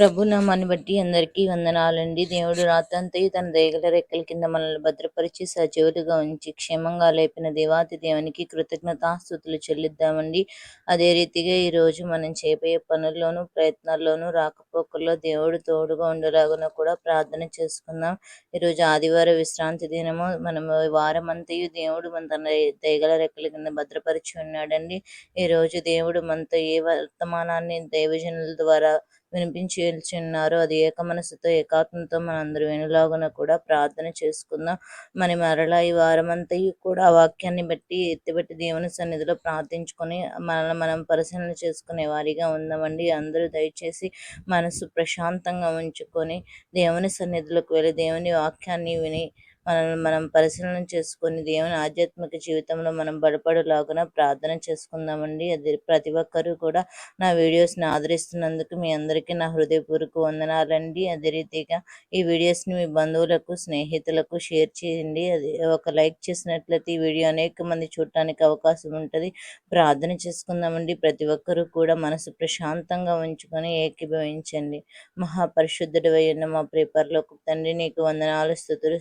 ప్రభు నామాన్ని బట్టి అందరికీ వందనాలండి. దేవుడు రాత్రంతయు తన దయగల రెక్కల కింద మనల్ని భద్రపరిచి సజీవులుగా ఉంచి క్షేమంగా లేపిన దేవాతి దేవునికి కృతజ్ఞతాస్థుతులు చెల్లిద్దామండి. అదే రీతిగా ఈ రోజు మనం చేయబోయే పనుల్లోనూ ప్రయత్నాల్లోనూ రాకపోకల్లో దేవుడు తోడుగా ఉండేలాగా కూడా ప్రార్థన చేసుకుందాం. ఈరోజు ఆదివారం విశ్రాంతి దినము. మనం వారం అంతయు దేవుడు మన తన దయగల రెక్కల కింద భద్రపరిచి ఉన్నాడండి. ఈ రోజు దేవుడు మనతో ఏ వర్తమానాన్ని దైవజనుల ద్వారా వినిపించుచున్నారు అది ఏక మనసుతో ఏకాత్మతో మనందరూ వినులాగున కూడా ప్రార్థన చేసుకుందాం. మన మరలా ఈ వారమంతయు కూడా ఆ వాక్యాన్ని బట్టి ఎత్తిపెట్టి దేవుని సన్నిధిలో ప్రార్థించుకొని మనల్ని మనం పరిశీలన చేసుకునే వారిగా ఉందామండి. అందరూ దయచేసి మనసు ప్రశాంతంగా ఉంచుకొని దేవుని సన్నిధిలోకి వెళ్ళి దేవుని వాక్యాన్ని విని మనల్ని మనం పరిశీలన చేసుకుని దేవుని ఆధ్యాత్మిక జీవితంలో మనం బలపడేలాగున ప్రార్థన చేసుకుందామండి. అది ప్రతి ఒక్కరూ కూడా నా వీడియోస్ని ఆదరిస్తున్నందుకు మీ అందరికీ నా హృదయపూర్వక వందనాలండి. అదే రీతిగా ఈ వీడియోస్ని మీ బంధువులకు స్నేహితులకు షేర్ చేయండి. అది ఒక లైక్ చేసినట్లయితే ఈ వీడియో అనేక మంది చూడటానికి అవకాశం ఉంటుంది. ప్రార్థన చేసుకుందామండి. ప్రతి ఒక్కరూ కూడా మనసు ప్రశాంతంగా ఉంచుకొని ఏకీభవించండి. మహాపరిశుద్ధుడు అయిన మా ప్రేపర్లోకి తండ్రి నీకు వందనాలు స్థుతులు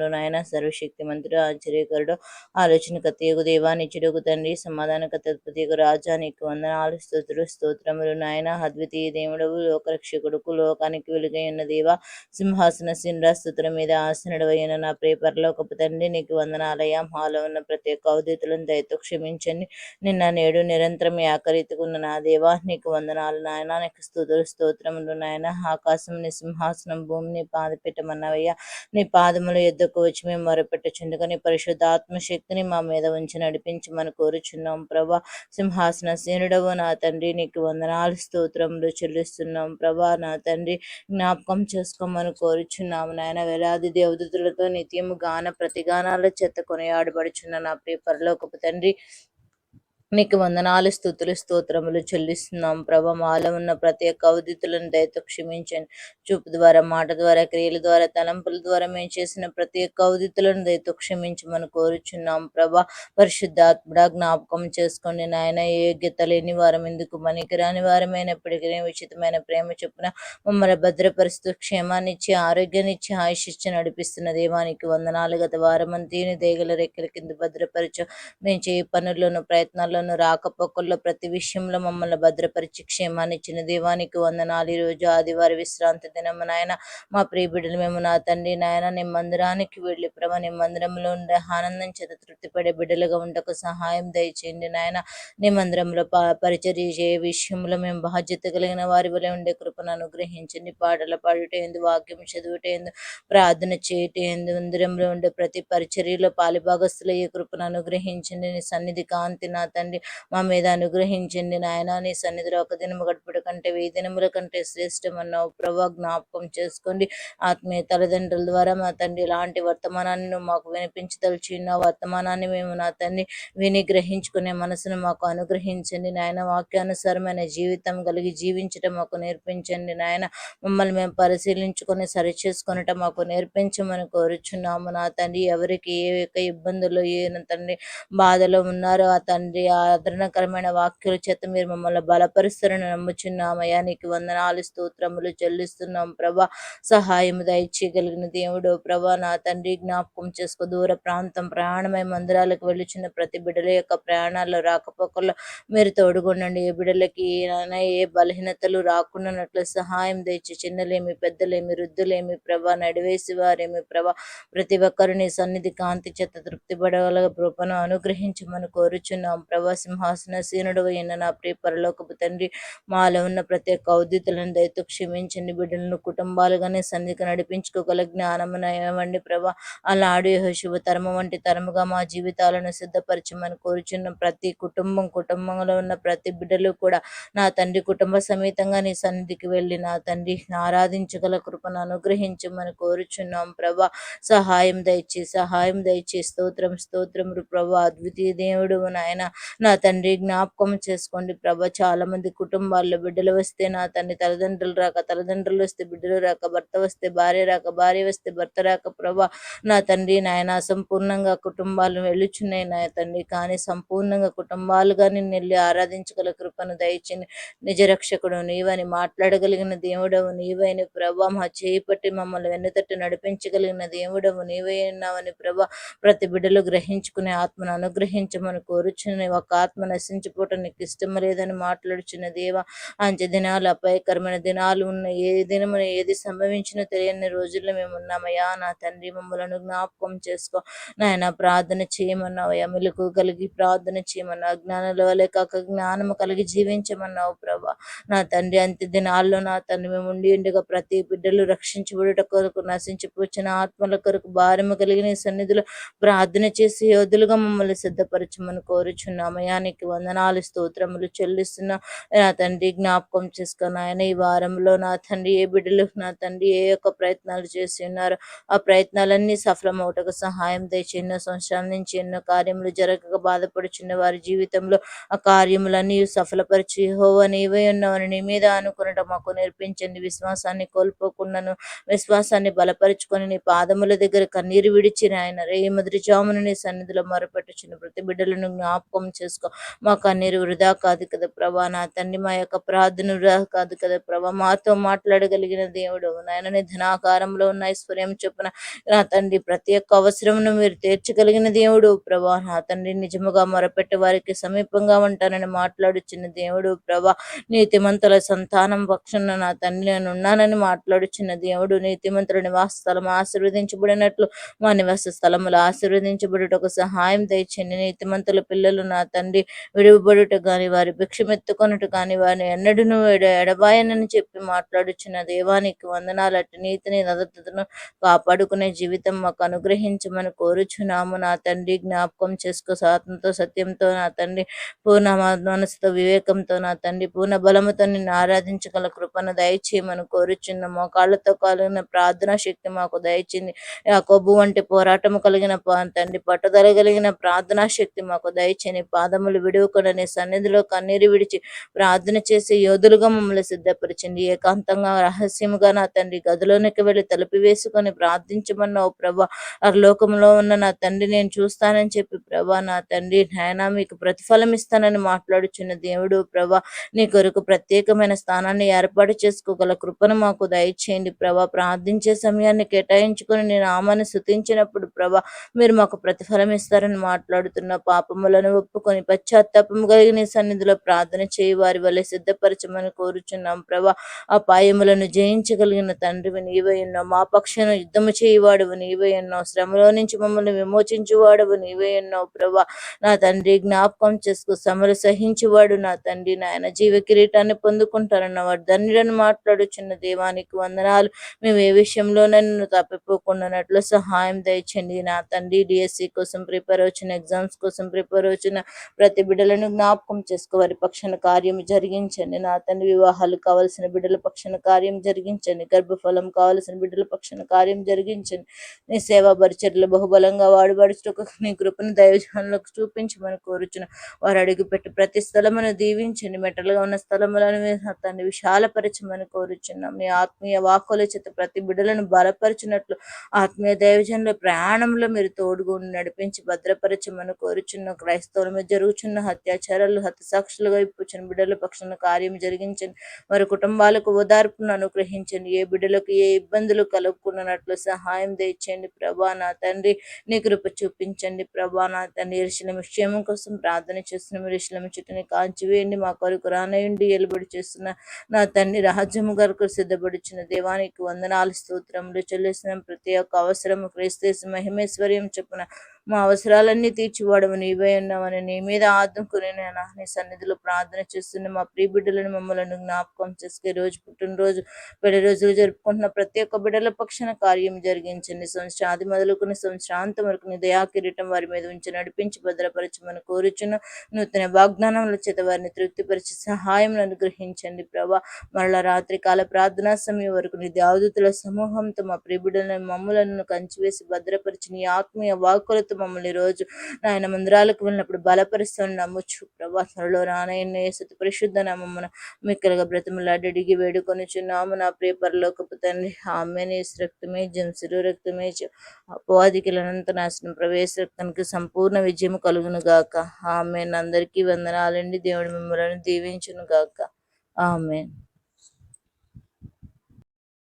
స్తోత్రములు నాయన సర్వశక్తి మంత్రుడు ఆశ్చర్యకరుడు ఆలోచనకర్తయగు దేవా నిచ్చుడుగు తండ్రి సమాధానకర్త ప్రత్యేక రాజా నీకు వందనాలు స్తోత్రులు స్తోత్రములు నాయన. అద్వితీయ దేవుడవు లోకరక్షకుడుకు లోకానికి వెలుగై ఉన్న దేవ సింహాసన సింహస్తుతుల మీద ఆసనుడవైన అయిన నా ప్రేపర్లోకపు తండ్రి నీకు వందనాలయ హాలో ఉన్న ప్రత్యేక అవధితులను దయతో క్షమించండి. నిన్న నేడు నిరంతరం ఆకరితుకున్న నా దేవా నీకు వందనాలు నాయన. నీకు స్థుతులు స్తోత్రములు నాయన. ఆకాశం నీ సింహాసనం భూమిని పాదపెట్టమన్నవయ్యా నీ పాదములు ఎద్దుకు వచ్చి మేము మొరపెట్టుచుండగా నీ పరిశుద్ధాత్మ శక్తిని మా మీద ఉంచి నడిపించమని కోరుచున్నాం. ప్రభా సింహాసన సేనుడవు నా తండ్రి నీకు వందనాలు స్తోత్రములు చెల్లిస్తున్నాం. ప్రభా నా తండ్రి జ్ఞాపకం చేసుకోమని కోరుచున్నాము. నాయన వేలాది దేవదూతులతో నిత్యము గాన ప్రతిగానాల చేత కొనియాడబడుచున్న నా ప్రియ పరలోకపు తండ్రి మీకు వందనాలు స్థుతులు స్తోత్రములు చెల్లిస్తున్నాం ప్రభ. మాలో ఉన్న ప్రతి ఒక్క అవధితులను దయతో క్షమించండి. చూపు ద్వారా మాట ద్వారా క్రియల ద్వారా తలంపుల ద్వారా మేము చేసిన ప్రతి ఒక్క అవధితులను దయతో క్షమించమని కోరుచున్నాం ప్రభ. పరిశుద్ధాత్మడ జ్ఞాపకం చేసుకోండి నాయన. యోగ్యత లేని వారం ఎందుకు? పనికిరాని వారమైనప్పటికీ ఉచితమైన ప్రేమ చొప్పున మమ్మల్ని భద్రపరుస్తూ క్షేమాన్నిచ్చి ఆరోగ్యాన్నిచ్చి ఆయుషిచ్చి నడిపిస్తున్న దేవానికి వందనాలు. గత వారం దీని దేగల రెక్కల కింద భద్రపరచు. మేము చేయ పనుల్లోనూ ప్రయత్నాల్లో ఆపదలను రాకపోకల్లో ప్రతి విషయంలో మమ్మల్ని భద్రపరిచి క్షేమాన్ని ఇచ్చిన దేవానికి వందనాలు. ఈరోజు ఆదివారి విశ్రాంతి దినము నాయన మా ప్రియ బిడ్డలు మేము నా తండ్రి నాయన నీ మందిరానికి వెళ్ళి ప్రభ నీ మందిరంలో ఉండే ఆనందం చేత తృప్తిపడే బిడ్డలుగా ఉండకు సహాయం దయచేయండి నాయన. నీ మందిరంలో పరిచర్య చే విషయంలో మేము బాధ్యత కలిగిన వారి వలె ఉండే కృపను అనుగ్రహించండి పాటలు పాడుటేందు వాక్యం చదువుటేందు ప్రార్థన చేయటేందు మందిరంలో ఉండే ప్రతి పరిచర్యలో పాలిభాగస్తులయ్యే కృపను అనుగ్రహించండి. నీ సన్నిధి కాంతి నా తండ్రి తండ్రి మా మీద అనుగ్రహించండి నాయన. నీ సన్నిధిలో ఒక దినము గడుపుడు కంటే వెయ్యి దినముల కంటే శ్రేష్టమన్నావు ప్రభా జ్ఞాపకం చేసుకోండి. ఆత్మీయ తల్లిదండ్రుల ద్వారా మా తండ్రి ఇలాంటి వర్తమానాన్ని మాకు వినిపించదలిచి ఉన్న వర్తమానాన్ని మేము నా తండ్రి విని గ్రహించుకునే మనసును మాకు అనుగ్రహించండి నాయన. వాక్యానుసారమైన జీవితం కలిగి జీవించటం మాకు నేర్పించండి నాయన. మమ్మల్ని మేము పరిశీలించుకొని సరిచేసుకొనటం మాకు నేర్పించమని కోరుచున్నాము. నా తండ్రి ఎవరికి ఏ యొక్క ఇబ్బందులు ఏ తండ్రి బాధలో ఉన్నారో ఆ తండ్రి ఆదరణకరమైన వాక్యుల చేత మీరు మమ్మల్ని బలపరుస్తారని నమ్ముచున్నామయ్యా. నీకు వందనాలు స్తోత్రములు చెల్లిస్తున్నాం ప్రభా. సహాయం దయచేయగలిగిన దేవుడు ప్రభా నా తండ్రి జ్ఞాపకం చేసుకో. దూర ప్రాంతం ప్రయాణమై మందిరాలకు వెళ్ళుచున్న ప్రతి బిడ్డల యొక్క ప్రయాణాల్లో రాకపోకల్లో మీరు తోడుగుండండి. ఏ బిడ్డలకి ఏ బలహీనతలు రాకుండానట్లు సహాయం దయచి. చిన్నలేమి పెద్దలేమి వృద్ధులేమి ప్రభా నడివేసి వారేమి ప్రభా. ప్రతి ఒక్కరిని సన్నిధి కాంతి చేత తృప్తి పడగల కృపను అనుగ్రహించమని కోరుచున్నాం ప్రభా. ప్రభా సింహాసన సీనుడు అయిన నా ప్రియ పరలోకపు తండ్రి మాలో ఉన్న ప్రత్యేక ఉద్దితులను దయతో క్షమించండి బిడ్డలను. కుటుంబాలుగానే సంధికి నడిపించుకోగల జ్ఞానమునయవండి ప్రభా. అలాడు శుభ తరము వంటి తరముగా మా జీవితాలను సిద్ధపరచమని కోరుచున్న. ప్రతి కుటుంబం కుటుంబంలో ఉన్న ప్రతి బిడ్డలు కూడా నా తండ్రి కుటుంబ సమేతంగా నీ సన్నిధికి వెళ్ళి నా తండ్రి ఆరాధించగల కృపను అనుగ్రహించమని కోరుచున్నాం ప్రభా. సహాయం దయచేసి సహాయం దయచేసి స్తోత్రం స్తోత్రం ప్రభా. అద్వితీయ దేవుడు నాయన నా తండ్రి జ్ఞాపకం చేసుకోండి ప్రభా. చాలా మంది కుటుంబాల్లో బిడ్డలు వస్తే నా తండ్రి తల్లిదండ్రులు రాక తల్లిదండ్రులు వస్తే బిడ్డలు రాక భర్త వస్తే భార్య రాక భార్య వస్తే భర్త రాక ప్రభ. నా తండ్రి నాయన సంపూర్ణంగా కుటుంబాలు వెళ్ళుచున్నాయి నా తండ్రి. కానీ సంపూర్ణంగా కుటుంబాలుగా నిన్ను వెళ్ళి ఆరాధించగల కృపను దయచింది నిజరక్షకుడు నీవని మాట్లాడగలిగిన దేవుడవు నీవైన ప్రభా. మా చేపట్టి మమ్మల్ని వెన్నుతట్టు నడిపించగలిగిన దేవుడవు నీవే ఉన్నావని ప్రభా. ప్రతి బిడ్డలు గ్రహించుకునే ఆత్మను అనుగ్రహించమని కోరుచుని ఒక ఆత్మ నశించిపోవటం నీకు ఇష్టం లేదని మాట్లాడుచున్న దేవ అంచె దినాలు అపాయకరమైన దినాలు ఉన్న ఏ దినమున ఏది సంభవించినా తెలియని రోజుల్లో మేము ఉన్నామయ్యా. నా తండ్రి మమ్మలను జ్ఞాపకం చేసుకో. నాయన ప్రార్థన చేయమన్నావయ్యా. మెలకు కలిగి ప్రార్థన చేయమన్నావు. జ్ఞానంలో వలె కాక జ్ఞానము కలిగి జీవించమన్నావు ప్రభా. నా తండ్రి అంత్య దినాల్లో నా తండ్రి మేము ఉండి ఉండగా ప్రతి బిడ్డలు రక్షించబడుట కొరకు నశించిపోచిన ఆత్మల కొరకు భారము కలిగిన సన్నిధిలో ప్రార్థన చేసి యోధులుగా మమ్మల్ని సిద్ధపరచమని కోరుచున్నాం సమయానికి వందనాలు స్తోత్రములు చెల్లిస్తున్నా నా తండ్రి జ్ఞాపకం చేసుకున్న ఆయన ఈ వారంలో నా తండ్రి ఏ బిడ్డలు నా తండ్రి ఏ యొక్క ప్రయత్నాలు చేసి ఉన్నారు ఆ ప్రయత్నాలన్నీ సఫలమవుటకు సహాయం తెచ్చి ఎన్నో సంవత్సరాల నుంచి ఎన్నో కార్యములు జరగక బాధపడుచున్న వారి జీవితంలో ఆ కార్యములన్నీ సఫలపరిచి హోవ నీవే ఉన్నావని నీ మీద అనుకునటం మాకు నేర్పించండి. విశ్వాసాన్ని కోల్పోకుండాను విశ్వాసాన్ని బలపరుచుకొని నీ పాదముల దగ్గర కన్నీరు విడిచిన ఆయన రే మొదటి జామును నీ సన్నిధిలో మొరపెట్టుచున్న ప్రతి బిడ్డలను జ్ఞాపకం చేసుకో. మా కన్నీరు వృధా కాదు కదా ప్రభా. నా తండ్రి మా యొక్క ప్రార్థన వృధా కాదు కదా ప్రభా. మాతో మాట్లాడగలిగిన దేవుడు నాయన. నీ ధనాకారంలో ఉన్న ఐశ్వర్యం చొప్పున నా తండ్రి ప్రతి ఒక్క అవసరమును మీరు తీర్చగలిగిన దేవుడు ప్రభా. నా తండ్రి నిజముగా మొరపెట్టే వారికి సమీపంగా ఉంటానని మాట్లాడుచున్న దేవుడు ప్రభా. నీతిమంతుల సంతానం పక్షున నా తండ్రి నేను ఉన్నానని మాట్లాడుచున్న దేవుడు నీతిమంతుల నివాస స్థలం ఆశీర్వదించబడినట్లు మా నివాస స్థలములు ఆశీర్వదించబడుటకు సహాయం తెచ్చింది నీతిమంతుల పిల్లలు నా తండ్రి విడువబడుట గాని వారి భిక్షమెత్తుకొనుట గాని వారిని ఎన్నడను ఎడబాయనని చెప్పి మాట్లాడుచున్న దేవానికి వందనాలటి నీతిని నదతను కాపాడుకునే జీవితం మాకు అనుగ్రహించమని కోరుచున్నాము. నా తండ్రి జ్ఞాపకం చేసుకో. సాతంతో సత్యంతో నా తండ్రి పూర్ణ మనసుతో వివేకంతో నా తండ్రి పూర్ణ బలముతో నిన్ను ఆరాధించగల కృపను దయచేయమని కోరుచున్న మోకాళ్ళతో కలిగిన ప్రార్థనా శక్తి మాకు దయచింది యాకోబు వంటి పోరాటము కలిగిన పా- తండ్రి పట్టుదల కలిగిన ప్రార్థనా శక్తి మాకు దయచేని పాదములు విడువకుండా సన్నిధిలో కన్నీరు విడిచి ప్రార్థన చేసే యోధులుగా మమ్మల్ని సిద్ధపరిచింది. ఏకాంతంగా రహస్యముగా నా తండ్రి గదిలోనికి వెళ్ళి తలుపు వేసుకొని ప్రార్థించమన్నావు ప్రభా. ఆ లోకంలో ఉన్న నా తండ్రి నేను చూస్తానని చెప్పి ప్రభా నా తండ్రి నాయనా మీకు ప్రతిఫలం ఇస్తానని మాట్లాడుచున్న దేవుడు ప్రభా నీ కొరకు ప్రత్యేకమైన స్థానాన్ని ఏర్పాటు చేసుకోగల కృపను మాకు దయచేయండి ప్రభా. ప్రార్థించే సమయాన్ని కేటాయించుకొని నేను ఆమెను శుతించినప్పుడు ప్రభా మీరు మాకు ప్రతిఫలం ఇస్తారని మాట్లాడుతున్న పాపములను ఒప్పుకొని పశ్చాత్తాపము కలిగిన నీ సన్నిధిలో ప్రార్థన చేయి. వారి వల్ల సిద్ధపరచమని కోరుచున్నాం. ప్రభా అపాయములను జయించగలిగిన తండ్రివి నీవై ఉన్నావు. మా పక్షాన యుద్ధము చేయవాడవు నీవై ఉన్నావు. శ్రమలో నుంచి మమ్మల్ని విమోచించువాడవు నీవై ఉన్నావు. ప్రభా నా తండ్రి జ్ఞాపకం చేసుకో శ్రమలు సహించువాడు నా తండ్రి. నాయన జీవ కిరీటాన్ని పొందుకుంటారన్న వాడు ధన్యుడని మాట్లాడుచున్న దేవానికి వందనాలు. మేము ఏ విషయంలో నన్ను తప్పిపోకుండానట్లు సహాయం దయచండి. నా తండ్రి డిఎస్సి కోసం ప్రిపేర్ వచ్చిన ఎగ్జామ్స్ కోసం ప్రిపేర్ వచ్చిన ప్రతి బిడ్డలను జ్ఞాపకం చేసుకో. వారి పక్షాన కార్యం జరిగించండి. నా తండ్రి వివాహాలు కావలసిన బిడ్డల పక్షాన కార్యం జరిగించండి. గర్భఫలం కావలసిన బిడ్డల పక్షాన కార్యం జరిగించండి. నీ సేవా పరిచర్లు బహుబలంగా వాడుబడుచుటకు నీ కృపను దైవజనులకు చూపించమని కోరుచున్న. వారు అడుగు పెట్టి ప్రతి స్థలమును దీవించండి. మెట్టలుగా ఉన్న స్థలములను మీరు విశాలపరచమని కోరుచున్నాం. నీ ఆత్మీయ వాకుల చేత ప్రతి బిడ్డలను బలపరచినట్లు ఆత్మీయ దైవజనుల ప్రయాణంలో మీరు తోడుగుండి నడిపించి భద్రపరచమని కోరుచున్న. క్రైస్తవుల మధ్య జరుగుచున్న హత్యాచారాలు హతసాక్షులుగా ఇప్పుచున్న బిడ్డల పక్షాన కార్యం జరిగించండి వారి కుటుంబాలకు ఓదార్పును అనుగ్రహించండి ఏ బిడ్డలకు ఏ ఇబ్బందులు కలుగుకున్నట్లు సహాయం తెచ్చండి ప్రభా నా తండ్రి నీ కృప చూపించండి. ప్రభా నా తండ్రి ఇరుషుల క్షేమం కోసం ప్రార్థన చేస్తున్న మీరు ఇరుషుల చుట్టూని కాంచివేయండి మా కొరకు రానయండి ఎలుబడి చేస్తున్న నా తండ్రి రాజ్యము గారికి సిద్ధపడుచున్న దేవానికి వందనాలు స్తోత్రములు చెల్లిస్తున్న. ప్రతి ఒక్క అవసరము క్రీస్తు మహిమేశ్వర్యం చెప్పున మా అవసరాలన్నీ తీర్చివాడము నీవే ఉన్నామని నీ మీద ఆదుకుని నేను నీ సన్నిధిలో ప్రార్థన చేస్తున్న మా ప్రియ బిడ్డలను మమ్మల్ని జ్ఞాపకం చేసుకే రోజు పుట్టినరోజు పెళ్ళి రోజులు జరుపుకుంటున్న ప్రతి ఒక్క బిడ్డల పక్షాన కార్యం జరిగించండి. సంవత్సరాది మొదలుకుని సంవత్సరాంతం వరకు నీ దయా కిరీటం వారి మీద ఉంచి నడిపించి భద్రపరచమని కోరుచున్న నూతన వాగ్దానముల చేత వారిని తృప్తిపరిచి సహాయం అనుగ్రహించండి ప్రభా. మరలా రాత్రి కాల ప్రార్థనా సమయం వరకు నీ దేవదూతుల సమూహంతో మా ప్రియ బిడ్డలను మమ్ములను కంచివేసి భద్రపరిచి నీ ఆత్మీయ వాక్కులతో మమ్మల్ని రోజు నాయన మందిరాలకు వెళ్ళినప్పుడు బలపరుస్తాను నమ్మొచ్చు ప్రభా త్వరలో రానయ్యన్న పరిశుద్ధ నామమున మిక్కలుగా బ్రతిమలాడి అడిగి వేడుకొని చున్నాము. నా ప్రియ పరలోకపు తండ్రి ఆమె రక్తమే జంసిరు రక్తమే అపవాదికి అపవాదికులనంత నాశనం ప్రవేశ రక్తానికి సంపూర్ణ విజయం కలుగును గాక. ఆమె అందరికీ వందనాలండి. దేవుడు మిమ్మల్ని దీవించును గాక. ఆమె